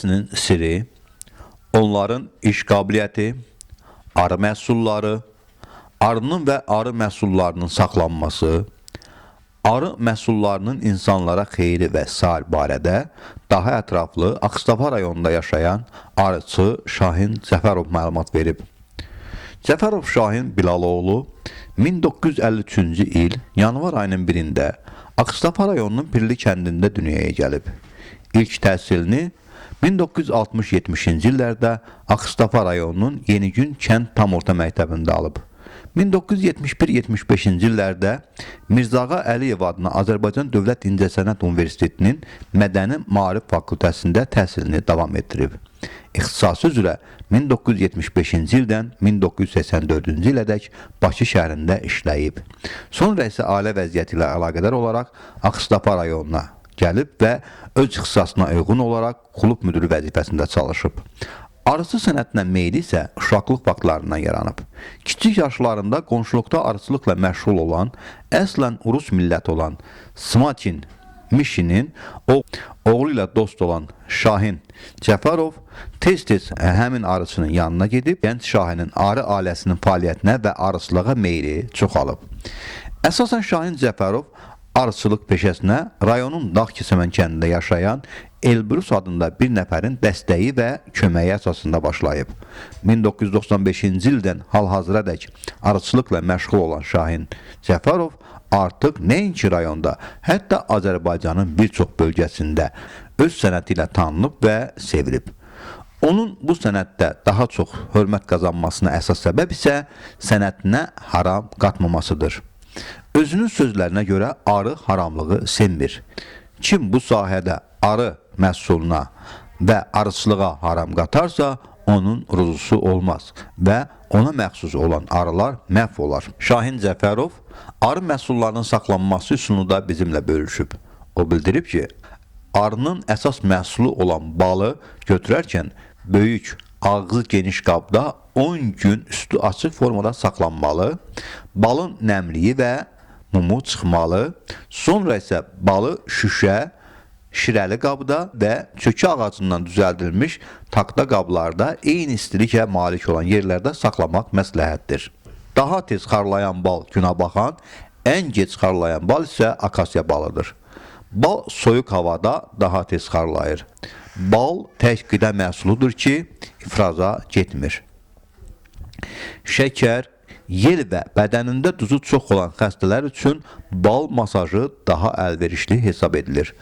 yetişməsinin siri, onların iş qabiliyyəti, arı məhsulları, arının və arı məhsullarının saxlanması, arı məhsullarının insanlara xeyri və sair barədə daha ətraflı Ağstafa rayonunda yaşayan arıçı Şahin Cəfərov məlumat verib. Cəfərov Şahin Bilaloğlu 1953-cü il yanvar ayının 1-də Ağstafa rayonunun Pirli kəndində dünyaya gəlib. İlk təhsilini 1960-70-ci illərdə Ağstafa rayonunun Yenigün kənd tam orta məktəbində alıb. 1971-75-ci illərdə Mirzağa Əliyev adına Azərbaycan Dövlət İncəsənət Universitetinin Mədəni Maarif fakültəsində təhsilini davam etdirib. İxtisası üzrə 1975-ci ildən 1984-cü ilədək Bakı şəhərində işləyib. Sonra isə ailə vəziyyəti ilə əlaqədar olaraq Ağstafa rayonuna gəlib və öz ixtisasına uyğun olaraq klub müdürü vəzifəsində çalışıb. Arıçı sənətinə meyli isə uşaqlıq vaxtlarından yaranıb. Kiçik yaşlarında qonşuluqda arıçılıqla məşğul olan, əslən Rus milləti olan Smakin Mişinin o oğlu ilə dost olan Şahin Cəfərov tez-tez həmin arıçının yanına gedib, gənc Şahinin arı ailəsinin fəaliyyətinə və arıçılığa meyli çoxalıb. Əsasən Şahin Cəfərov arıçılıq peşəsinə rayonun Dağkəsəmən kəndində yaşayan Elbrus adında bir nəfərin dəstəyi və köməyi əsasında başlayıb. 1995-ci ildən hal-hazıradək arıçılıqla məşğul olan Şahin Cəfərov artıq nəinki rayonda, hətta Azərbaycanın bir çox bölgəsində öz sənəti ilə tanınıb və sevilib. Onun bu sənətdə daha çox hörmət qazanmasına əsas səbəb isə sənətinə haram qatmamasıdır. Özünün sözlərinə görə arı haramlığı sevmir. Kim bu sahədə arı məhsuluna və arıçılığa haram qatarsa, onun ruzusu olmaz və ona məxsus olan arılar məhv olar. Şahin Cəfərov arı məhsullarının saxlanması üsulunu da bizimlə bölüşüb. O bildirib ki, arının əsas məhsulu olan balı götürərkən böyük, ağzı geniş qabda 10 gün üstü açıq formada saxlanmalı, balın nəmliyi və mumu çıxmalı, sonra isə balı şüşə, şirəli qabda və çökü ağacından düzəldilmiş taxta qablarda eyni istilikə malik olan yerlərdə saxlamaq məsləhətdir. Daha tez xarlayan bal günə baxan, ən gec xarlayan bal isə akasiya balıdır. Bal soyuq havada daha tez xarlayır. Bal tək qida məhsuludur ki, ifraza getmir. Şəkər, yel və bədənində duzu çox olan xəstələr üçün bal masajı daha əlverişli hesab edilir.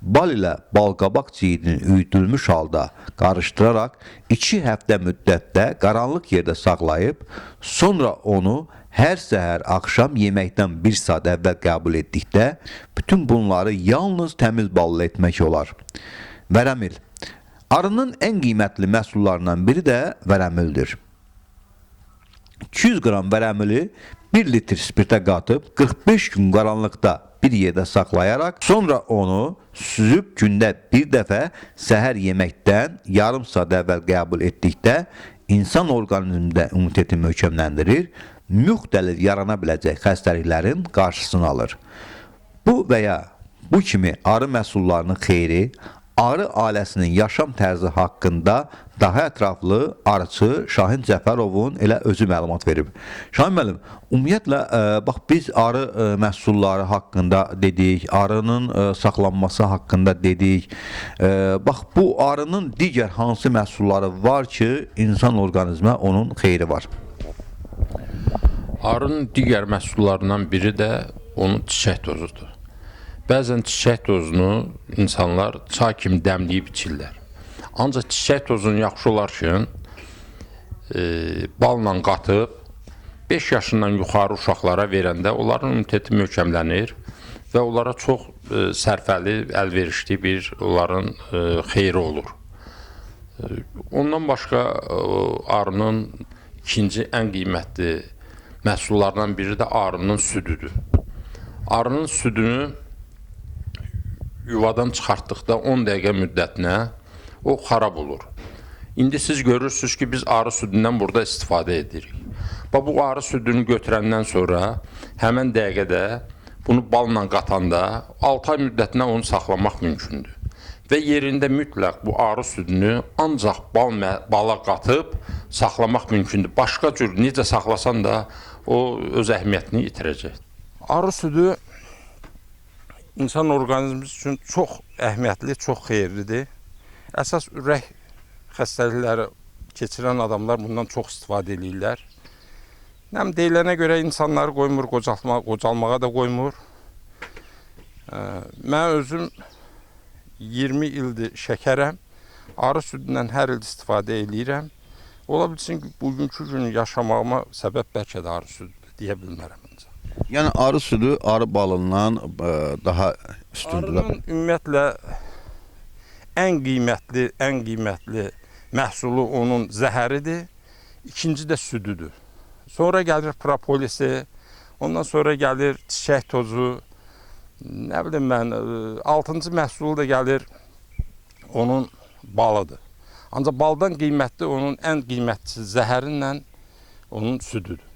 Bal ilə balqabaq ciyidini üyüdülmüş halda qarışdıraraq 2 həftə müddətdə qaranlıq yerdə saxlayıb, sonra onu hər səhər axşam yeməkdən 1 saat əvvəl qəbul etdikdə bütün bunları yalnız təmiz balla etmək olar. Vərəmil Arının ən qiymətli məhsullarından biri də vərəmildir. 200 qram vərəmili 1 litr spirtə qatıb 45 gün qaranlıqda bir yerdə saxlayaraq sonra onu süzüb gündə bir dəfə səhər yeməkdən yarım saat əvvəl qəbul etdikdə insan orqanizmində immuniteti möhkəmləndirir, müxtəlif yarana biləcək xəstəliklərin qarşısını alır. Bu və ya bu kimi arı məhsullarının xeyri arı ailəsinin yaşam tərzi haqqında daha ətraflı arıçı Şahin Cəfərovun elə özü məlumat verib. Şahin müəllim, ümumiyyətlə ə, bax biz arı ə, məhsulları haqqında dedik, arının ə, saxlanması haqqında dedik. Ə, bax bu arının digər hansı məhsulları var ki, insan orqanizmə onun xeyri var? Arının digər məhsullarından biri də onun çiçək tozudur. Bəzən çiçək tozunu insanlar çay kimi dəmləyib içirlər. Ancaq çiçək tozunu yaxşı olar ki, e, balla qatıb 5 yaşından yuxarı uşaqlara verəndə onların immuniteti möhkəmlənir və onlara çox e, sərfəli, əlverişli bir onların e, xeyri olur. E, ondan başqa e, arının ikinci ən qiymətli məhsullarından biri də arının südüdür. Arının südünü yuvadan çıxartdıqda 10 dəqiqə müddətinə o xarab olur. İndi siz görürsünüz ki, biz arı südündən burada istifadə edirik. Və bu arı südünü götürəndən sonra həmən dəqiqədə bunu balla qatanda 6 ay müddətinə onu saxlamaq mümkündür. və yerində mütləq bu arı südünü ancaq bal bala qatıb saxlamaq mümkündür. Başqa cür necə saxlasan da o öz əhəmiyyətini itirəcək. Arı südü insan orqanizmimiz üçün çox əhəmiyyətli, çox xeyirlidir. Əsas ürək xəstəlikləri keçirən adamlar bundan çox istifadə edirlər. Həm deyilənə görə insanları qoymur qocalma, qocalmağa da qoymur. Mən özüm 20 ildir şəkərəm. Arı südündən hər il istifadə eləyirəm. Ola bilsin ki, bugünkü günü yaşamağıma səbəb bəlkə də arı südüdür deyə bilmərəm ancaq. Yəni arı südü arı balından ə, daha üstündür. Arının ümumiyyətlə ən qiymətli, ən qiymətli məhsulu onun zəhəridir. İkinci də südüdür. Sonra gəlir propolisi, ondan sonra gəlir çiçək tozu. Nə bilim mən, ə, altıncı məhsulu da gəlir onun balıdır. Ancaq baldan qiymətli onun ən qiymətli zəhərinlə onun südüdür.